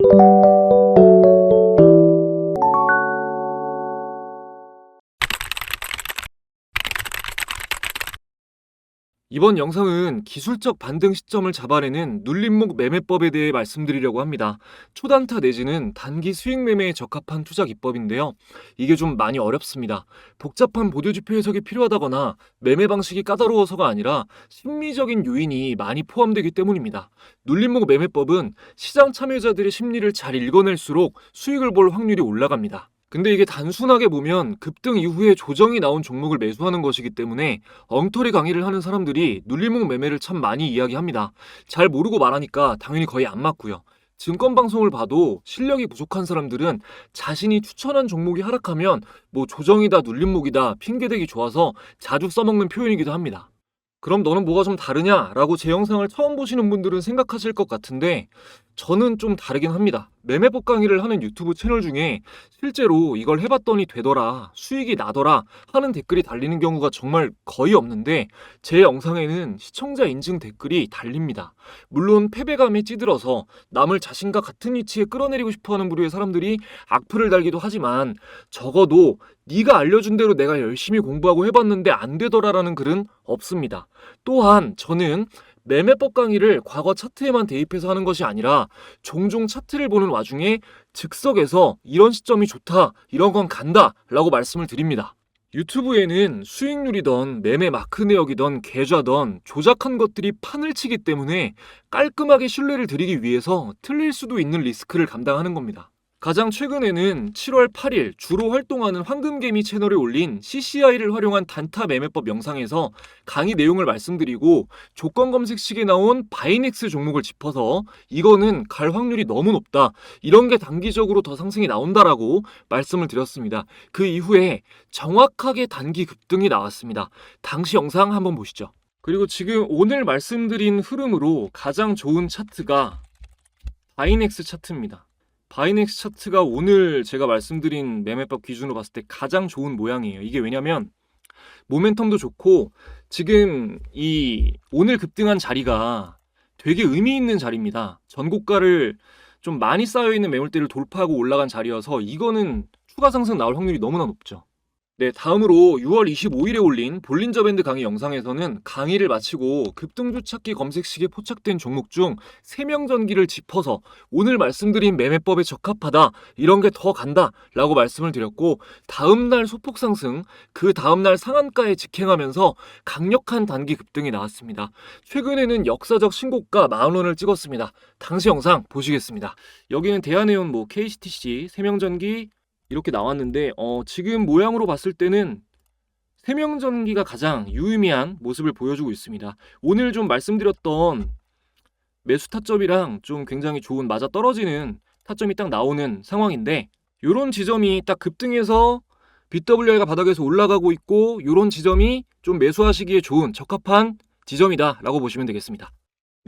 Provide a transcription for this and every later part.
you. 이번 영상은 기술적 반등 시점을 잡아내는 눌림목 매매법에 대해 말씀드리려고 합니다. 초단타 내지는 단기 수익 매매에 적합한 투자 기법인데요. 이게 좀 많이 어렵습니다. 복잡한 보조지표 해석이 필요하다거나 매매 방식이 까다로워서가 아니라 심리적인 요인이 많이 포함되기 때문입니다. 눌림목 매매법은 시장 참여자들의 심리를 잘 읽어낼수록 수익을 볼 확률이 올라갑니다. 근데 이게 단순하게 보면 급등 이후에 조정이 나온 종목을 매수하는 것이기 때문에 엉터리 강의를 하는 사람들이 눌림목 매매를 참 많이 이야기합니다. 잘 모르고 말하니까 당연히 거의 안 맞고요. 증권 방송을 봐도 실력이 부족한 사람들은 자신이 추천한 종목이 하락하면 뭐 조정이다 눌림목이다 핑계대기 좋아서 자주 써먹는 표현이기도 합니다. 그럼 너는 뭐가 좀 다르냐 라고 제 영상을 처음 보시는 분들은 생각하실 것 같은데 저는 좀 다르긴 합니다. 매매법 강의를 하는 유튜브 채널 중에 실제로 이걸 해봤더니 되더라, 수익이 나더라 하는 댓글이 달리는 경우가 정말 거의 없는데 제 영상에는 시청자 인증 댓글이 달립니다. 물론 패배감에 찌들어서 남을 자신과 같은 위치에 끌어내리고 싶어하는 부류의 사람들이 악플을 달기도 하지만 적어도 네가 알려준 대로 내가 열심히 공부하고 해봤는데 안 되더라라는 글은 없습니다. 또한 저는 매매법 강의를 과거 차트에만 대입해서 하는 것이 아니라 종종 차트를 보는 와중에 즉석에서 이런 시점이 좋다, 이런 건 간다 라고 말씀을 드립니다. 유튜브에는 수익률이던 매매 마크 내역이던 계좌던 조작한 것들이 판을 치기 때문에 깔끔하게 신뢰를 드리기 위해서 틀릴 수도 있는 리스크를 감당하는 겁니다. 가장 최근에는 7월 8일 주로 활동하는 황금개미 채널에 올린 CCI를 활용한 단타 매매법 영상에서 강의 내용을 말씀드리고 조건 검색식에 나온 바이넥스 종목을 짚어서 이거는 갈 확률이 너무 높다. 이런 게 단기적으로 더 상승이 나온다라고 말씀을 드렸습니다. 그 이후에 정확하게 단기 급등이 나왔습니다. 당시 영상 한번 보시죠. 그리고 지금 오늘 말씀드린 흐름으로 가장 좋은 차트가 바이넥스 차트입니다. 바이넥스 차트가 오늘 제가 말씀드린 매매법 기준으로 봤을 때 가장 좋은 모양이에요. 이게 왜냐면 모멘텀도 좋고 지금 이 오늘 급등한 자리가 되게 의미 있는 자리입니다. 전고가를 좀 많이 쌓여 있는 매물대를 돌파하고 올라간 자리여서 이거는 추가 상승 나올 확률이 너무나 높죠. 네, 다음으로 6월 25일에 올린 볼린저 밴드 강의 영상에서는 강의를 마치고 급등주 찾기 검색식에 포착된 종목 중 세명전기를 짚어서 오늘 말씀드린 매매법에 적합하다 이런 게 더 간다 라고 말씀을 드렸고 다음날 소폭 상승 그 다음날 상한가에 직행하면서 강력한 단기 급등이 나왔습니다. 최근에는 역사적 신고가 40원을 찍었습니다. 당시 영상 보시겠습니다. 여기는 대한해운 뭐 KCTC 세명전기 이렇게 나왔는데 어, 지금 모양으로 봤을 때는 세명전기가 가장 유의미한 모습을 보여주고 있습니다. 오늘 좀 말씀드렸던 매수 타점이랑 좀 굉장히 좋은 맞아 떨어지는 타점이 딱 나오는 상황인데 이런 지점이 딱 급등해서 BWI가 바닥에서 올라가고 있고 이런 지점이 좀 매수하시기에 좋은 적합한 지점이다라고 보시면 되겠습니다.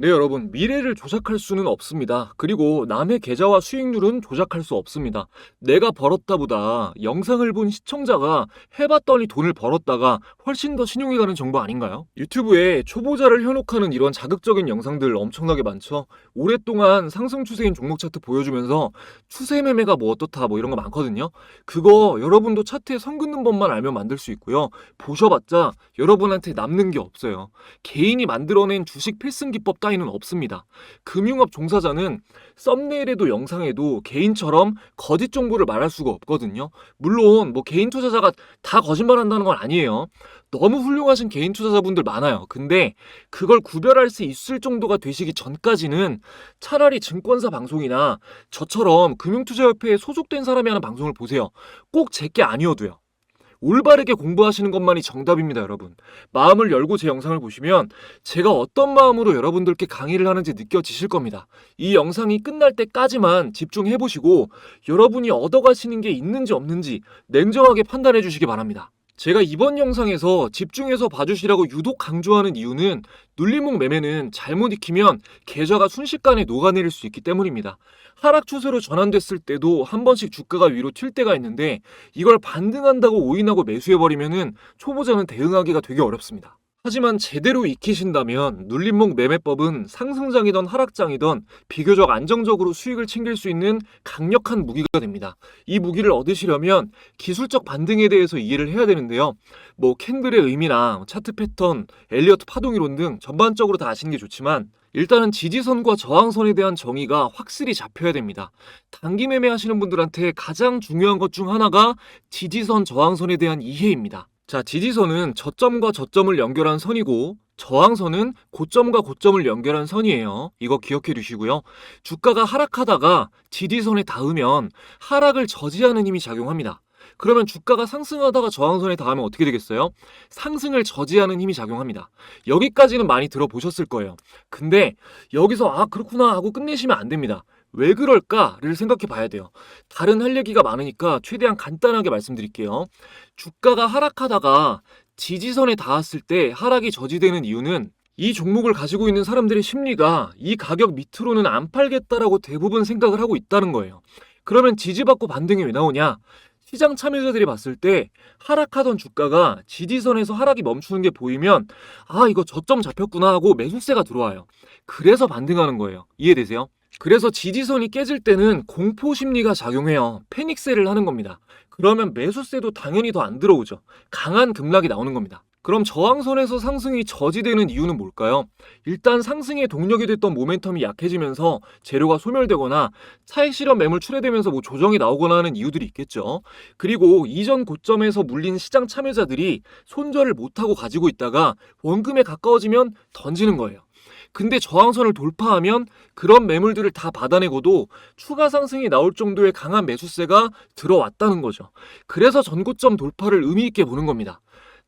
네, 여러분. 미래를 조작할 수는 없습니다. 그리고 남의 계좌와 수익률은 조작할 수 없습니다. 내가 벌었다보다 영상을 본 시청자가 해봤더니 돈을 벌었다가 훨씬 더 신용이 가는 정보 아닌가요? 유튜브에 초보자를 현혹하는 이런 자극적인 영상들 엄청나게 많죠. 오랫동안 상승 추세인 종목 차트 보여주면서 추세 매매가 뭐 어떻다 뭐 이런 거 많거든요. 그거 여러분도 차트에 선 긋는 법만 알면 만들 수 있고요. 보셔봤자 여러분한테 남는 게 없어요. 개인이 만들어낸 주식 필승 기법 따 위는 없습니다. 금융업 종사자는 썸네일에도 영상에도 개인처럼 거짓 정보를 말할 수가 없거든요. 물론 뭐 개인 투자자가 다 거짓말한다는 건 아니에요. 너무 훌륭하신 개인 투자자분들 많아요. 근데 그걸 구별할 수 있을 정도가 되시기 전까지는 차라리 증권사 방송이나 저처럼 금융투자협회에 소속된 사람이 하는 방송을 보세요. 꼭 제게 아니어도요. 올바르게 공부하시는 것만이 정답입니다, 여러분. 마음을 열고 제 영상을 보시면 제가 어떤 마음으로 여러분들께 강의를 하는지 느껴지실 겁니다. 이 영상이 끝날 때까지만 집중해 보시고 여러분이 얻어가시는 게 있는지 없는지 냉정하게 판단해 주시기 바랍니다. 제가 이번 영상에서 집중해서 봐주시라고 유독 강조하는 이유는 눌림목 매매는 잘못 익히면 계좌가 순식간에 녹아내릴 수 있기 때문입니다. 하락 추세로 전환됐을 때도 한 번씩 주가가 위로 튈 때가 있는데 이걸 반등한다고 오인하고 매수해버리면은 초보자는 대응하기가 되게 어렵습니다. 하지만 제대로 익히신다면 눌림목 매매법은 상승장이던 하락장이던 비교적 안정적으로 수익을 챙길 수 있는 강력한 무기가 됩니다. 이 무기를 얻으시려면 기술적 반등에 대해서 이해를 해야 되는데요. 뭐 캔들의 의미나 차트 패턴, 엘리어트 파동이론 등 전반적으로 다 아시는 게 좋지만 일단은 지지선과 저항선에 대한 정의가 확실히 잡혀야 됩니다. 단기 매매 하시는 분들한테 가장 중요한 것 중 하나가 지지선, 저항선에 대한 이해입니다. 자, 지지선은 저점과 저점을 연결한 선이고 저항선은 고점과 고점을 연결한 선이에요. 이거 기억해 두시고요. 주가가 하락하다가 지지선에 닿으면 하락을 저지하는 힘이 작용합니다. 그러면 주가가 상승하다가 저항선에 닿으면 어떻게 되겠어요? 상승을 저지하는 힘이 작용합니다. 여기까지는 많이 들어보셨을 거예요. 근데 여기서 아 그렇구나 하고 끝내시면 안 됩니다. 왜 그럴까를 생각해 봐야 돼요. 다른 할 얘기가 많으니까 최대한 간단하게 말씀드릴게요. 주가가 하락하다가 지지선에 닿았을 때 하락이 저지되는 이유는 이 종목을 가지고 있는 사람들의 심리가 이 가격 밑으로는 안 팔겠다라고 대부분 생각을 하고 있다는 거예요. 그러면 지지받고 반등이 왜 나오냐? 시장 참여자들이 봤을 때 하락하던 주가가 지지선에서 하락이 멈추는 게 보이면 아 이거 저점 잡혔구나 하고 매수세가 들어와요. 그래서 반등하는 거예요. 이해되세요? 그래서 지지선이 깨질 때는 공포 심리가 작용해요. 패닉세를 하는 겁니다. 그러면 매수세도 당연히 더 안 들어오죠. 강한 급락이 나오는 겁니다. 그럼 저항선에서 상승이 저지되는 이유는 뭘까요? 일단 상승의 동력이 됐던 모멘텀이 약해지면서 재료가 소멸되거나 차익 실현 매물 출회되면서 뭐 조정이 나오거나 하는 이유들이 있겠죠. 그리고 이전 고점에서 물린 시장 참여자들이 손절을 못하고 가지고 있다가 원금에 가까워지면 던지는 거예요. 근데 저항선을 돌파하면 그런 매물들을 다 받아내고도 추가 상승이 나올 정도의 강한 매수세가 들어왔다는 거죠. 그래서 전고점 돌파를 의미 있게 보는 겁니다.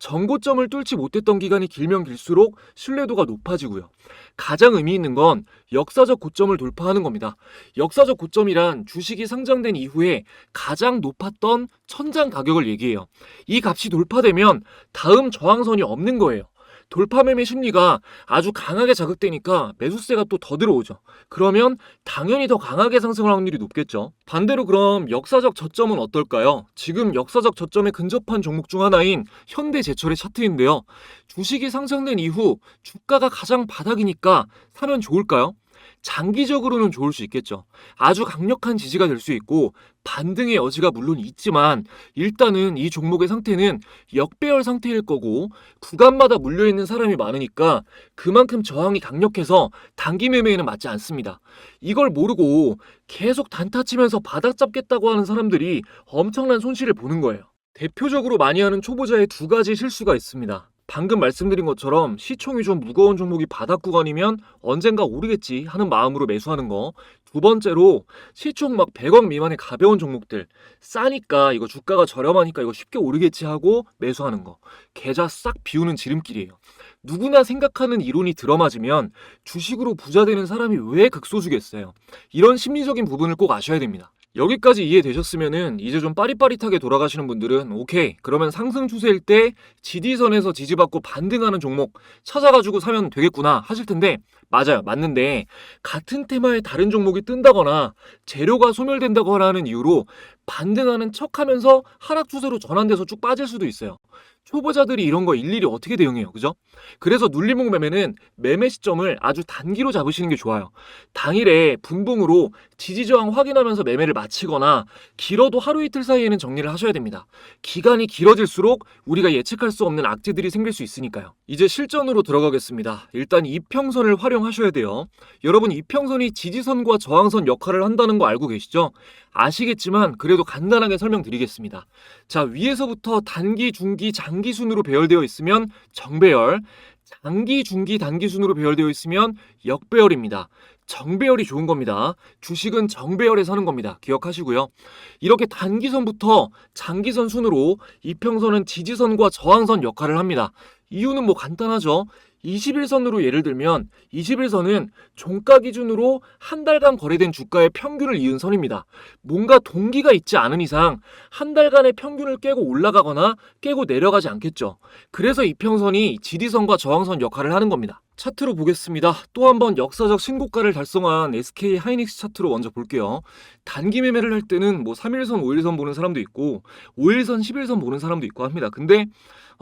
전고점을 뚫지 못했던 기간이 길면 길수록 신뢰도가 높아지고요. 가장 의미 있는 건 역사적 고점을 돌파하는 겁니다. 역사적 고점이란 주식이 상장된 이후에 가장 높았던 천장 가격을 얘기해요. 이 값이 돌파되면 다음 저항선이 없는 거예요. 돌파 매매 심리가 아주 강하게 자극되니까 매수세가 또 더 들어오죠. 그러면 당연히 더 강하게 상승할 확률이 높겠죠. 반대로 그럼 역사적 저점은 어떨까요? 지금 역사적 저점에 근접한 종목 중 하나인 현대제철의 차트인데요. 주식이 상장된 이후 주가가 가장 바닥이니까 사면 좋을까요? 장기적으로는 좋을 수 있겠죠. 아주 강력한 지지가 될 수 있고 반등의 여지가 물론 있지만 일단은 이 종목의 상태는 역배열 상태일 거고 구간마다 물려 있는 사람이 많으니까 그만큼 저항이 강력해서 단기 매매에는 맞지 않습니다. 이걸 모르고 계속 단타 치면서 바닥 잡겠다고 하는 사람들이 엄청난 손실을 보는 거예요. 대표적으로 많이 하는 초보자의 두 가지 실수가 있습니다. 방금 말씀드린 것처럼 시총이 좀 무거운 종목이 바닥 구간이면 언젠가 오르겠지 하는 마음으로 매수하는 거. 두 번째로 시총 막 100억 미만의 가벼운 종목들 싸니까 이거 주가가 저렴하니까 이거 쉽게 오르겠지 하고 매수하는 거. 계좌 싹 비우는 지름길이에요. 누구나 생각하는 이론이 들어맞으면 주식으로 부자 되는 사람이 왜 극소수겠어요. 이런 심리적인 부분을 꼭 아셔야 됩니다. 여기까지 이해되셨으면은 이제 좀 빠릿빠릿하게 돌아가시는 분들은 오케이 그러면 상승 추세일 때 지지선에서 지지받고 반등하는 종목 찾아가지고 사면 되겠구나 하실 텐데 맞아요 맞는데 같은 테마의 다른 종목이 뜬다거나 재료가 소멸된다거나 하는 이유로 반등하는 척하면서 하락 추세로 전환돼서 쭉 빠질 수도 있어요. 초보자들이 이런 거 일일이 어떻게 대응해요? 그죠? 그래서 눌림목 매매는 매매 시점을 아주 단기로 잡으시는 게 좋아요. 당일에 분봉으로 지지 저항 확인하면서 매매를 마치거나 길어도 하루 이틀 사이에는 정리를 하셔야 됩니다. 기간이 길어질수록 우리가 예측할 수 없는 악재들이 생길 수 있으니까요. 이제 실전으로 들어가겠습니다. 일단 이평선을 활용하셔야 돼요. 여러분 이평선이 지지선과 저항선 역할을 한다는 거 알고 계시죠? 아시겠지만 그래 도 간단하게 설명드리겠습니다. 자, 위에서부터 단기, 중기, 장기 순으로 배열되어 있으면 정배열, 장기, 중기, 단기 순으로 배열되어 있으면 역배열입니다. 정배열이 좋은 겁니다. 주식은 정배열에 서는 겁니다. 기억하시고요. 이렇게 단기선부터 장기선 순으로 이평선은 지지선과 저항선 역할을 합니다. 이유는 뭐 간단하죠. 21선으로 예를 들면 21선은 종가 기준으로 한 달간 거래된 주가의 평균을 이은 선입니다. 뭔가 동기가 있지 않은 이상 한 달간의 평균을 깨고 올라가거나 깨고 내려가지 않겠죠. 그래서 이평선이 지지선과 저항선 역할을 하는 겁니다. 차트로 보겠습니다. 또 한 번 역사적 신고가를 달성한 SK 하이닉스 차트로 먼저 볼게요. 단기 매매를 할 때는 뭐 3일선, 5일선 보는 사람도 있고 5일선, 11선 보는 사람도 있고 합니다. 근데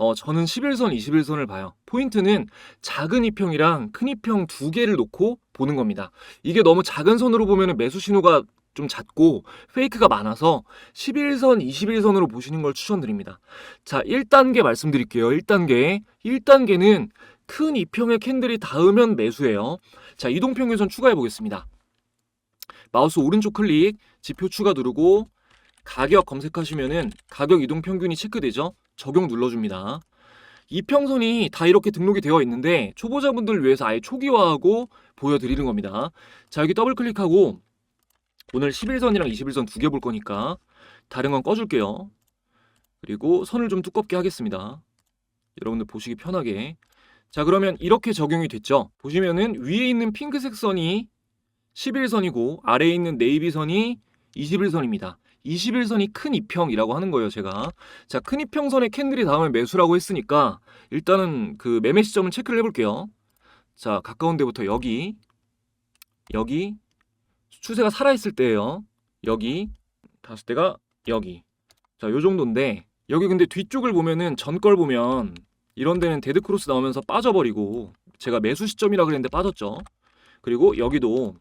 어, 저는 11선, 21선을 봐요. 포인트는 작은 이평이랑 큰 이평 두 개를 놓고 보는 겁니다. 이게 너무 작은 선으로 보면 매수 신호가 좀 잦고 페이크가 많아서 11선, 21선으로 보시는 걸 추천드립니다. 자, 1단계 말씀드릴게요. 1단계. 1단계는 큰 이평의 캔들이 닿으면 매수예요. 자, 이동평균선 추가해 보겠습니다. 마우스 오른쪽 클릭, 지표 추가 누르고 가격 검색하시면은 가격 이동 평균이 체크되죠? 적용 눌러줍니다. 이평선이 다 이렇게 등록이 되어 있는데 초보자분들을 위해서 아예 초기화하고 보여드리는 겁니다. 자 여기 더블 클릭하고 오늘 11선이랑 21선 두 개 볼 거니까 다른 건 꺼줄게요. 그리고 선을 좀 두껍게 하겠습니다. 여러분들 보시기 편하게. 자 그러면 이렇게 적용이 됐죠. 보시면은 위에 있는 핑크색 선이 11선이고 아래에 있는 네이비 선이 21선입니다. 21선이 큰 이평이라고 하는 거예요, 제가. 자, 큰 이평선에 캔들이 닿으면 매수라고 했으니까 일단은 그 매매 시점을 체크를 해 볼게요. 자, 가까운 데부터 여기, 여기, 추세가 살아 있을 때예요. 여기, 다섯 대가 여기. 자, 요 정도인데 여기 근데 뒤쪽을 보면은 전 걸 보면 이런 데는 데드 크로스 나오면서 빠져버리고 제가 매수 시점이라 그랬는데 빠졌죠. 그리고 여기도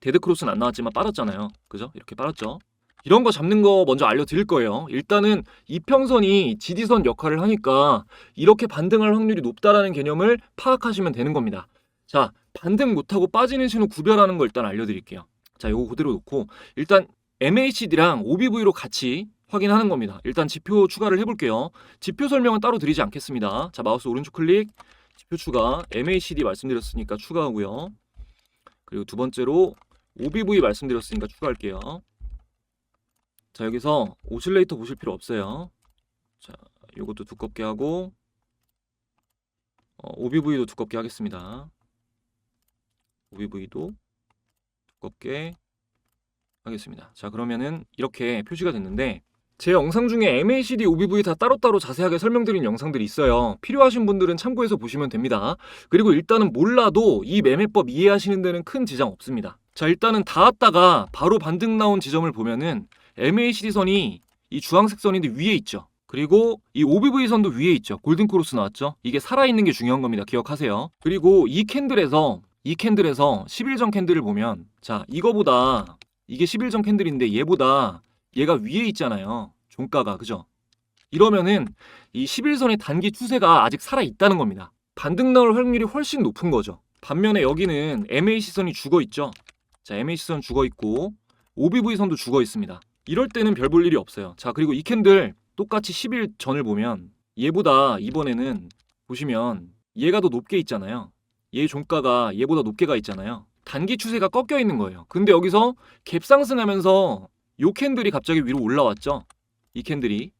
데드 크로스는 안 나왔지만 빠졌잖아요. 그죠? 이렇게 빠졌죠. 이런 거 잡는 거 먼저 알려드릴 거예요. 일단은 이평선이 지지선 역할을 하니까 이렇게 반등할 확률이 높다라는 개념을 파악하시면 되는 겁니다. 자, 반등 못하고 빠지는 신호 구별하는 거 일단 알려드릴게요. 자, 요거 그대로 놓고 일단 MACD랑 OBV로 같이 확인하는 겁니다. 일단 지표 추가를 해볼게요. 지표 설명은 따로 드리지 않겠습니다. 자, 마우스 오른쪽 클릭, 지표 추가, MACD 말씀드렸으니까 추가하고요. 그리고 두 번째로 OBV 말씀드렸으니까 추가할게요. 자 여기서 오실레이터 보실 필요 없어요. 자 요것도 두껍게 하고 어, OBV도 두껍게 하겠습니다. OBV도 두껍게 하겠습니다. 자 그러면은 이렇게 표시가 됐는데 제 영상 중에 MACD, OBV 다 따로따로 자세하게 설명드린 영상들이 있어요. 필요하신 분들은 참고해서 보시면 됩니다. 그리고 일단은 몰라도 이 매매법 이해하시는 데는 큰 지장 없습니다. 자 일단은 닿았다가 바로 반등 나온 지점을 보면은 MACD 선이 이 주황색 선인데 위에 있죠. 그리고 이 OBV 선도 위에 있죠. 골든 크로스 나왔죠. 이게 살아있는 게 중요한 겁니다. 기억하세요. 그리고 이 캔들에서 이 캔들에서 11전 캔들을 보면 자 이거보다 이게 11전 캔들인데 얘보다 얘가 위에 있잖아요. 종가가 그죠? 이러면은 이 11선의 단기 추세가 아직 살아 있다는 겁니다. 반등 나올 확률이 훨씬 높은 거죠. 반면에 여기는 MAC선이 죽어 있죠. 자, MAC선 죽어 있고 OBV선도 죽어 있습니다. 이럴 때는 별 볼 일이 없어요. 자, 그리고 이 캔들 똑같이 10일 전을 보면 얘보다 이번에는 보시면 얘가 더 높게 있잖아요. 얘 종가가 얘보다 높게 가 있잖아요. 단기 추세가 꺾여 있는 거예요. 근데 여기서 갭 상승하면서 요 캔들이 갑자기 위로 올라왔죠. 이 캔들이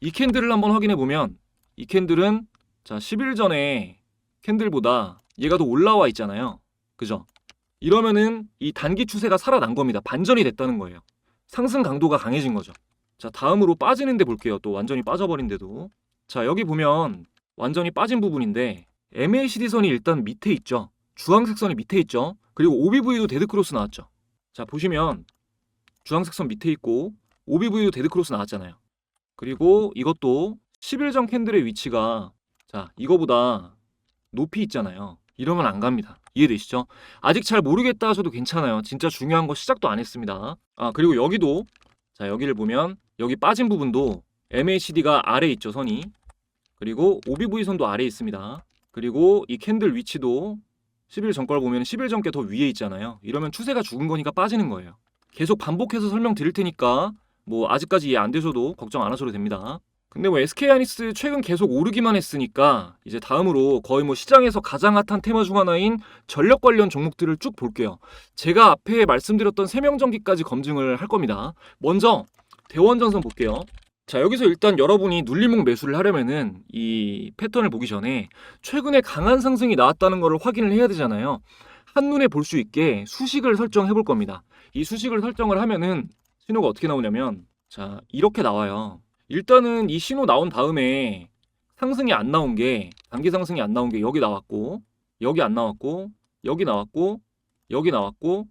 이 캔들을 한번 확인해 보면 이 캔들은 자 10일 전에 캔들보다 얘가 더 올라와 있잖아요. 그죠? 이러면은 이 단기 추세가 살아난 겁니다. 반전이 됐다는 거예요. 상승 강도가 강해진 거죠. 자, 다음으로 빠지는 데 볼게요. 또 완전히 빠져버린 데도. 자, 여기 보면 완전히 빠진 부분인데 MACD 선이 일단 밑에 있죠. 주황색 선이 밑에 있죠. 그리고 OBV도 데드 크로스 나왔죠. 자, 보시면 주황색 선 밑에 있고 OBV도 데드 크로스 나왔잖아요. 그리고 이것도 11전 캔들의 위치가 자, 이거보다 높이 있잖아요. 이러면 안 갑니다. 이해되시죠? 아직 잘 모르겠다 하셔도 괜찮아요. 진짜 중요한 거 시작도 안 했습니다. 아, 그리고 여기도 자, 여기를 보면 여기 빠진 부분도 MACD가 아래 있죠, 선이. 그리고 OBV 선도 아래 있습니다. 그리고 이 캔들 위치도 10일 전 걸 보면 10일 전께 더 위에 있잖아요. 이러면 추세가 죽은 거니까 빠지는 거예요. 계속 반복해서 설명드릴 테니까 뭐 아직까지 이해 안 되셔도 걱정 안 하셔도 됩니다. 근데 뭐 SK 하이닉스 최근 계속 오르기만 했으니까 이제 다음으로 거의 뭐 시장에서 가장 핫한 테마 중 하나인 전력 관련 종목들을 쭉 볼게요. 제가 앞에 말씀드렸던 세명전기까지 검증을 할 겁니다. 먼저 대원전선 볼게요. 자 여기서 일단 여러분이 눌림목 매수를 하려면은 이 패턴을 보기 전에 최근에 강한 상승이 나왔다는 것을 확인을 해야 되잖아요. 한눈에 볼 수 있게 수식을 설정해 볼 겁니다. 이 수식을 설정을 하면은 신호가 어떻게 나오냐면 자 이렇게 나와요. 일단은 이 신호 나온 다음에 상승이 안 나온 게 단기 상승이 안 나온 게 여기 나왔고 여기 안 나왔고 여기 나왔고 여기 나왔고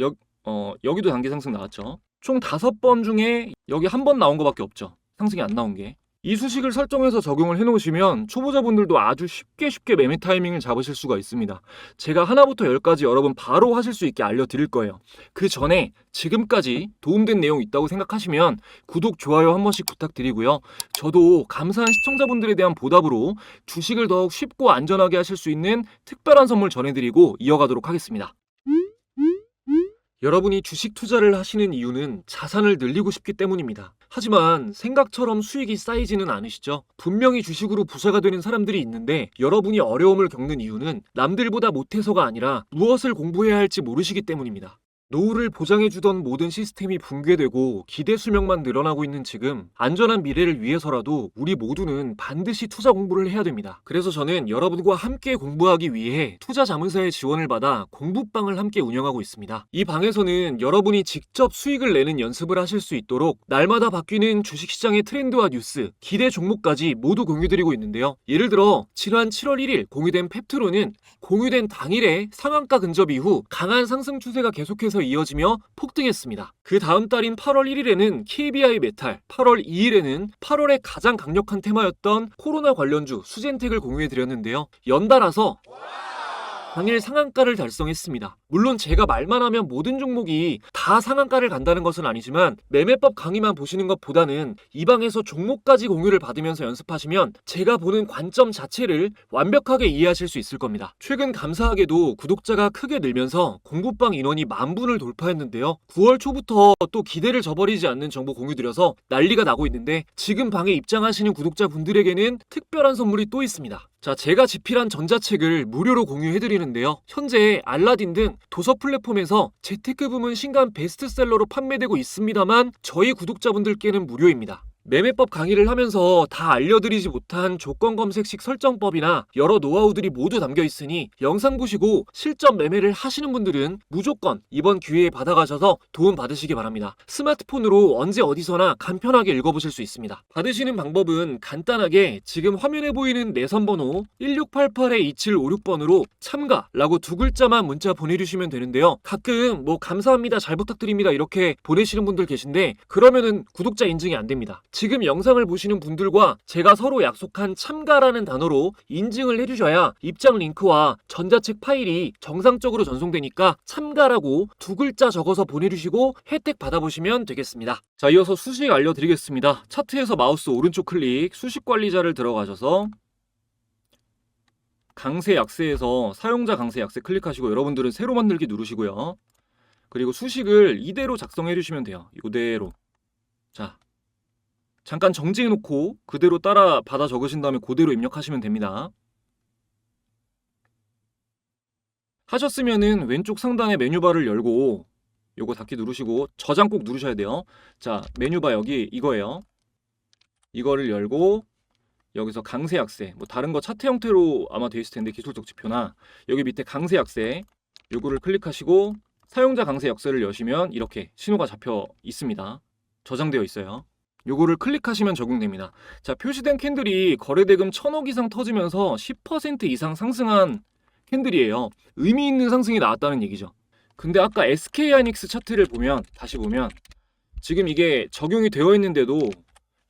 여, 어, 여기도 단기 상승 나왔죠. 총 다섯 번 중에 여기 한 번 나온 거밖에 없죠. 상승이 안 나온 게. 이 수식을 설정해서 적용을 해놓으시면 초보자분들도 아주 쉽게 쉽게 매매 타이밍을 잡으실 수가 있습니다. 제가 하나부터 열까지 여러분 바로 하실 수 있게 알려드릴 거예요. 그 전에 지금까지 도움된 내용 있다고 생각하시면 구독, 좋아요 한 번씩 부탁드리고요. 저도 감사한 시청자분들에 대한 보답으로 주식을 더욱 쉽고 안전하게 하실 수 있는 특별한 선물 전해드리고 이어가도록 하겠습니다. 여러분이 주식 투자를 하시는 이유는 자산을 늘리고 싶기 때문입니다. 하지만 생각처럼 수익이 쌓이지는 않으시죠? 분명히 주식으로 부자가 되는 사람들이 있는데 여러분이 어려움을 겪는 이유는 남들보다 못해서가 아니라 무엇을 공부해야 할지 모르시기 때문입니다. 노후를 보장해주던 모든 시스템이 붕괴되고 기대 수명만 늘어나고 있는 지금 안전한 미래를 위해서라도 우리 모두는 반드시 투자 공부를 해야 됩니다. 그래서 저는 여러분과 함께 공부하기 위해 투자 자문사의 지원을 받아 공부방을 함께 운영하고 있습니다. 이 방에서는 여러분이 직접 수익을 내는 연습을 하실 수 있도록 날마다 바뀌는 주식시장의 트렌드와 뉴스, 기대 종목까지 모두 공유드리고 있는데요. 예를 들어 지난 7월 1일 공유된 펩트로는 공유된 당일에 상한가 근접 이후 강한 상승 추세가 계속해서 이어지며 폭등했습니다. 그 다음 달인 8월 1일에는 KBI 메탈, 8월 2일에는 8월에 가장 강력한 테마였던 코로나 관련주 수젠텍을 공유해 드렸는데요. 연달아서 당일 상한가를 달성했습니다. 물론 제가 말만 하면 모든 종목이 다 상한가를 간다는 것은 아니지만 매매법 강의만 보시는 것보다는 이 방에서 종목까지 공유를 받으면서 연습하시면 제가 보는 관점 자체를 완벽하게 이해하실 수 있을 겁니다. 최근 감사하게도 구독자가 크게 늘면서 공부방 인원이 만 분을 돌파했는데요. 9월 초부터 또 기대를 저버리지 않는 정보 공유드려서 난리가 나고 있는데 지금 방에 입장하시는 구독자분들에게는 특별한 선물이 또 있습니다. 자, 제가 집필한 전자책을 무료로 공유해드리는데요. 현재 알라딘 등 도서 플랫폼에서 재테크 부문 신간 베스트셀러로 판매되고 있습니다만 저희 구독자분들께는 무료입니다. 매매법 강의를 하면서 다 알려드리지 못한 조건 검색식 설정법이나 여러 노하우들이 모두 담겨 있으니 영상 보시고 실전 매매를 하시는 분들은 무조건 이번 기회에 받아가셔서 도움 받으시기 바랍니다. 스마트폰으로 언제 어디서나 간편하게 읽어보실 수 있습니다. 받으시는 방법은 간단하게 지금 화면에 보이는 내선 번호 1688-2756번으로 참가라고 두 글자만 문자 보내주시면 되는데요. 가끔 뭐 감사합니다, 잘 부탁드립니다 이렇게 보내시는 분들 계신데 그러면은 구독자 인증이 안 됩니다. 지금 영상을 보시는 분들과 제가 서로 약속한 참가라는 단어로 인증을 해주셔야 입장 링크와 전자책 파일이 정상적으로 전송되니까 참가라고 두 글자 적어서 보내주시고 혜택 받아보시면 되겠습니다. 자, 이어서 수식 알려드리겠습니다. 차트에서 마우스 오른쪽 클릭, 수식 관리자를 들어가셔서 강세 약세에서 사용자 강세 약세 클릭하시고 여러분들은 새로 만들기 누르시고요. 그리고 수식을 이대로 작성해 주시면 돼요. 이대로. 자, 잠깐 정지해 놓고 그대로 따라 받아 적으신 다음에 그대로 입력하시면 됩니다. 하셨으면은 왼쪽 상단에 메뉴바를 열고 요거 닫기 누르시고 저장 꼭 누르셔야 돼요. 자, 메뉴바 여기 이거예요. 이거를 열고 여기서 강세 약세 뭐 다른 거 차트 형태로 아마 되어 있을 텐데 기술적 지표나 여기 밑에 강세 약세 요거를 클릭하시고 사용자 강세 약세를 여시면 이렇게 신호가 잡혀 있습니다. 저장되어 있어요. 요거를 클릭하시면 적용됩니다. 자, 표시된 캔들이 거래대금 1000억 이상 터지면서 10% 이상 상승한 캔들이에요. 의미 있는 상승이 나왔다는 얘기죠. 근데 아까 SK 하이닉스 차트를 보면 다시 보면 지금 이게 적용이 되어 있는데도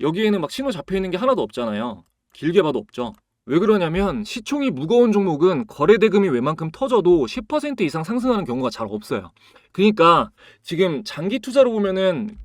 여기에는 막 신호 잡혀 있는 게 하나도 없잖아요. 길게 봐도 없죠. 왜 그러냐면 시총이 무거운 종목은 거래 대금이 웬만큼 터져도 10% 이상 상승하는 경우가 잘 없어요. 그러니까 지금 장기 투자로 보면은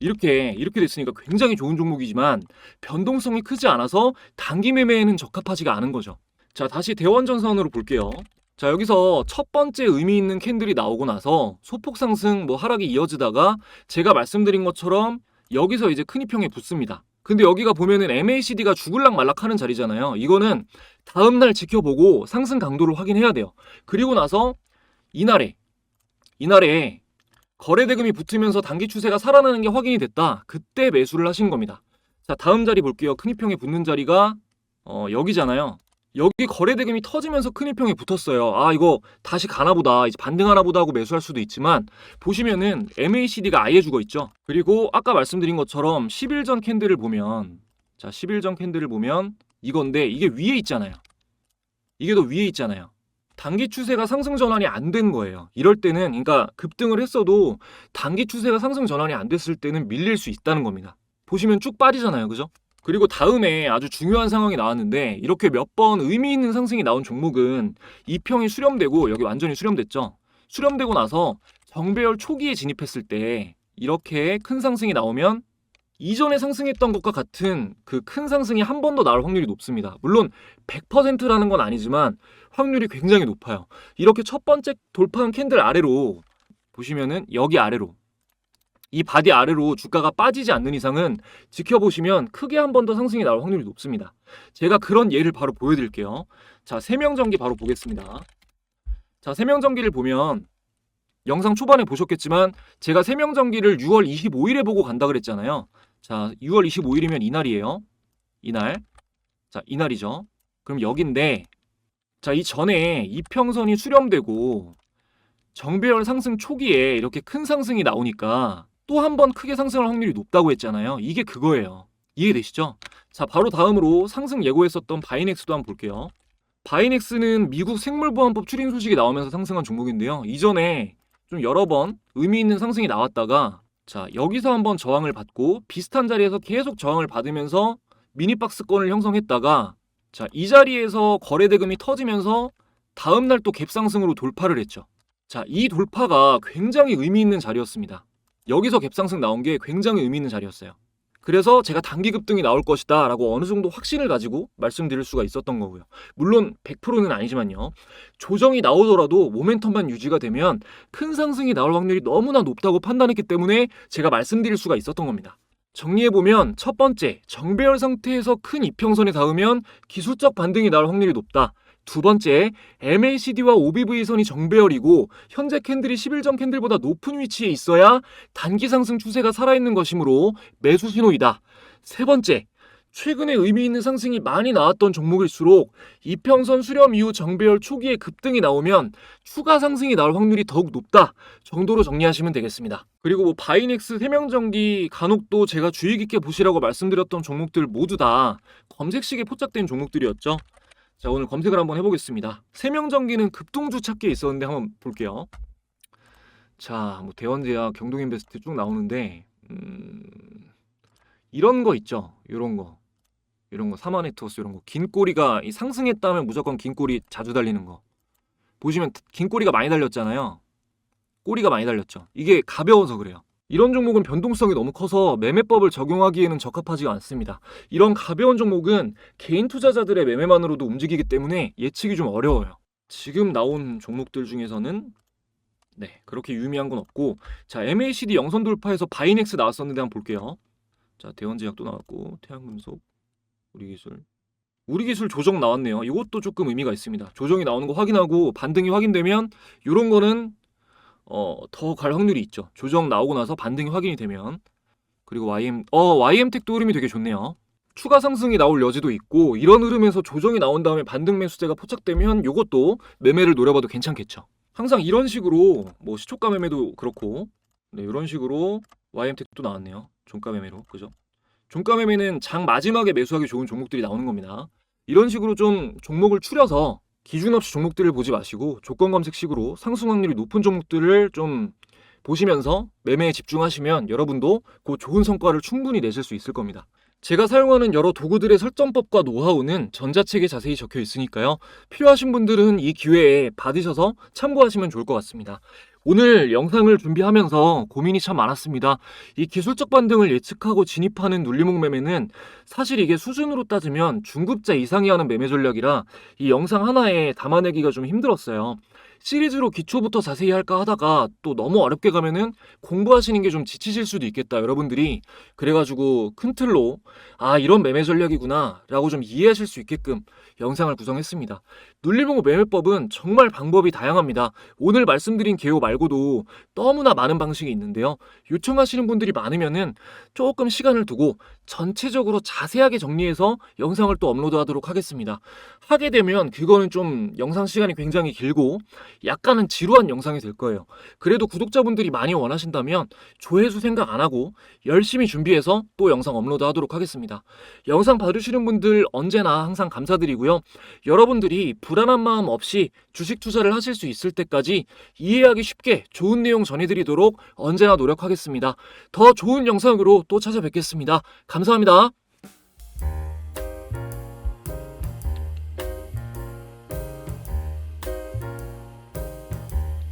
이렇게 이렇게 됐으니까 굉장히 좋은 종목이지만 변동성이 크지 않아서 단기 매매에는 적합하지가 않은 거죠. 자, 다시 대원전선으로 볼게요. 자, 여기서 첫 번째 의미 있는 캔들이 나오고 나서 소폭 상승 뭐 하락이 이어지다가 제가 말씀드린 것처럼 여기서 이제 큰 이평에 붙습니다. 근데 여기가 보면은 MACD가 죽을락 말락 하는 자리잖아요. 이거는 다음 날 지켜보고 상승 강도를 확인해야 돼요. 그리고 나서 이날에, 이날에 거래 대금이 붙으면서 단기 추세가 살아나는 게 확인이 됐다. 그때 매수를 하신 겁니다. 자, 다음 자리 볼게요. 큰 이평에 붙는 자리가 어, 여기잖아요. 여기 거래 대금이 터지면서 큰 이평에 붙었어요. 아, 이거 다시 가나 보다. 이제 반등하나 보다 하고 매수할 수도 있지만 보시면은 MACD가 아예 죽어 있죠. 그리고 아까 말씀드린 것처럼 10일 전 캔들을 보면 자, 10일 전 캔들을 보면 이건데 이게 위에 있잖아요. 이게 더 위에 있잖아요. 단기 추세가 상승 전환이 안 된 거예요. 이럴 때는 그러니까 급등을 했어도 단기 추세가 상승 전환이 안 됐을 때는 밀릴 수 있다는 겁니다. 보시면 쭉 빠지잖아요. 그죠? 그리고 다음에 아주 중요한 상황이 나왔는데 이렇게 몇 번 의미 있는 상승이 나온 종목은 이평이 수렴되고 여기 완전히 수렴됐죠. 수렴되고 나서 정배열 초기에 진입했을 때 이렇게 큰 상승이 나오면 이전에 상승했던 것과 같은 그 큰 상승이 한 번 더 나올 확률이 높습니다. 물론 100%라는 건 아니지만 확률이 굉장히 높아요. 이렇게 첫 번째 돌파한 캔들 아래로 보시면은 여기 아래로 이 바디 아래로 주가가 빠지지 않는 이상은 지켜보시면 크게 한 번 더 상승이 나올 확률이 높습니다. 제가 그런 예를 바로 보여드릴게요. 자, 세명전기 바로 보겠습니다. 자, 세명전기를 보면 영상 초반에 보셨겠지만 제가 세명전기를 6월 25일에 보고 간다 그랬잖아요. 자, 6월 25일이면 이날이에요. 이날. 자, 이날이죠. 그럼 여긴데 자, 이 전에 이평선이 수렴되고 정배열 상승 초기에 이렇게 큰 상승이 나오니까 또 한 번 크게 상승할 확률이 높다고 했잖아요. 이게 그거예요. 이해되시죠? 자, 바로 다음으로 상승 예고했었던 바이넥스도 한번 볼게요. 바이넥스는 미국 생물보안법 추린 소식이 나오면서 상승한 종목인데요. 이전에 좀 여러 번 의미 있는 상승이 나왔다가 자, 여기서 한번 저항을 받고 비슷한 자리에서 계속 저항을 받으면서 미니박스권을 형성했다가 자, 이 자리에서 거래 대금이 터지면서 다음 날 또 갭상승으로 돌파를 했죠. 자, 이 돌파가 굉장히 의미 있는 자리였습니다. 여기서 갭상승 나온 게 굉장히 의미 있는 자리였어요. 그래서 제가 단기 급등이 나올 것이다 라고 어느 정도 확신을 가지고 말씀드릴 수가 있었던 거고요. 물론 100%는 아니지만요. 조정이 나오더라도 모멘텀만 유지가 되면 큰 상승이 나올 확률이 너무나 높다고 판단했기 때문에 제가 말씀드릴 수가 있었던 겁니다. 정리해보면 첫 번째, 정배열 상태에서 큰 이평선에 닿으면 기술적 반등이 나올 확률이 높다. 두 번째, MACD와 OBV선이 정배열이고 현재 캔들이 11전 캔들보다 높은 위치에 있어야 단기 상승 추세가 살아있는 것이므로 매수 신호이다. 세 번째, 최근에 의미 있는 상승이 많이 나왔던 종목일수록 이평선 수렴 이후 정배열 초기에 급등이 나오면 추가 상승이 나올 확률이 더욱 높다 정도로 정리하시면 되겠습니다. 그리고 뭐 바이넥스 세명전기 간혹도 제가 주의 깊게 보시라고 말씀드렸던 종목들 모두 다 검색식에 포착된 종목들이었죠. 자 오늘 검색을 한번 해보겠습니다. 세명전기는 급등주 찾기에 있었는데 한번 볼게요. 자, 뭐 대원제약, 경동인베스트 쭉 나오는데 음, 이런 거 있죠. 이런 거, 이런 거 사마네트워스 이런 거. 긴 꼬리가 이 상승했다면 무조건 긴 꼬리 자주 달리는 거. 보시면 긴 꼬리가 많이 달렸잖아요. 꼬리가 많이 달렸죠. 이게 가벼워서 그래요. 이런 종목은 변동성이 너무 커서 매매법을 적용하기에는 적합하지가 않습니다. 이런 가벼운 종목은 개인 투자자들의 매매만으로도 움직이기 때문에 예측이 좀 어려워요. 지금 나온 종목들 중에서는 네, 그렇게 유의미한 건 없고 자, MACD 영선 돌파해서 바이넥스 나왔었는데 한번 볼게요. 자, 대원제약도 나왔고 태양금속, 우리 기술 우리 기술 조정 나왔네요. 이것도 조금 의미가 있습니다. 조정이 나오는 거 확인하고 반등이 확인되면 이런 거는 어, 더 갈 확률이 있죠. 조정 나오고 나서 반등이 확인이 되면 그리고 YM 어, YM텍도 흐름이 되게 좋네요. 추가 상승이 나올 여지도 있고 이런 흐름에서 조정이 나온 다음에 반등 매수세가 포착되면 이것도 매매를 노려봐도 괜찮겠죠. 항상 이런 식으로 뭐 시초가 매매도 그렇고 네, 이런 식으로 YM텍도 나왔네요. 종가 매매로 그죠? 종가 매매는 장 마지막에 매수하기 좋은 종목들이 나오는 겁니다. 이런 식으로 좀 종목을 추려서 기준 없이 종목들을 보지 마시고 조건 검색식으로 상승 확률이 높은 종목들을 좀 보시면서 매매에 집중하시면 여러분도 그 좋은 성과를 충분히 내실 수 있을 겁니다. 제가 사용하는 여러 도구들의 설정법과 노하우는 전자책에 자세히 적혀 있으니까요. 필요하신 분들은 이 기회에 받으셔서 참고하시면 좋을 것 같습니다. 오늘 영상을 준비하면서 고민이 참 많았습니다. 이 기술적 반등을 예측하고 진입하는 눌리목 매매는 사실 이게 수준으로 따지면 중급자 이상이 하는 매매 전략이라 이 영상 하나에 담아내기가 좀 힘들었어요. 시리즈로 기초부터 자세히 할까 하다가 또 너무 어렵게 가면은 공부하시는 게 좀 지치실 수도 있겠다 여러분들이 그래가지고 큰 틀로 아 이런 매매 전략이구나 라고 좀 이해하실 수 있게끔 영상을 구성했습니다. 눌리봉 매매법은 정말 방법이 다양합니다. 오늘 말씀드린 개요 말고도 너무나 많은 방식이 있는데요. 요청하시는 분들이 많으면은 조금 시간을 두고 전체적으로 자세하게 정리해서 영상을 또 업로드하도록 하겠습니다 하게 되면 그거는 좀 영상 시간이 굉장히 길고 약간은 지루한 영상이 될 거예요 그래도 구독자분들이 많이 원하신다면 조회수 생각 안 하고 열심히 준비해서 또 영상 업로드 하도록 하겠습니다. 영상 봐주시는 분들 언제나 항상 감사드리고요. 여러분들이 불안한 마음 없이 주식 투자를 하실 수 있을 때까지 이해하기 쉽게 좋은 내용 전해드리도록 언제나 노력하겠습니다. 더 좋은 영상으로 또 찾아뵙겠습니다. 감사합니다.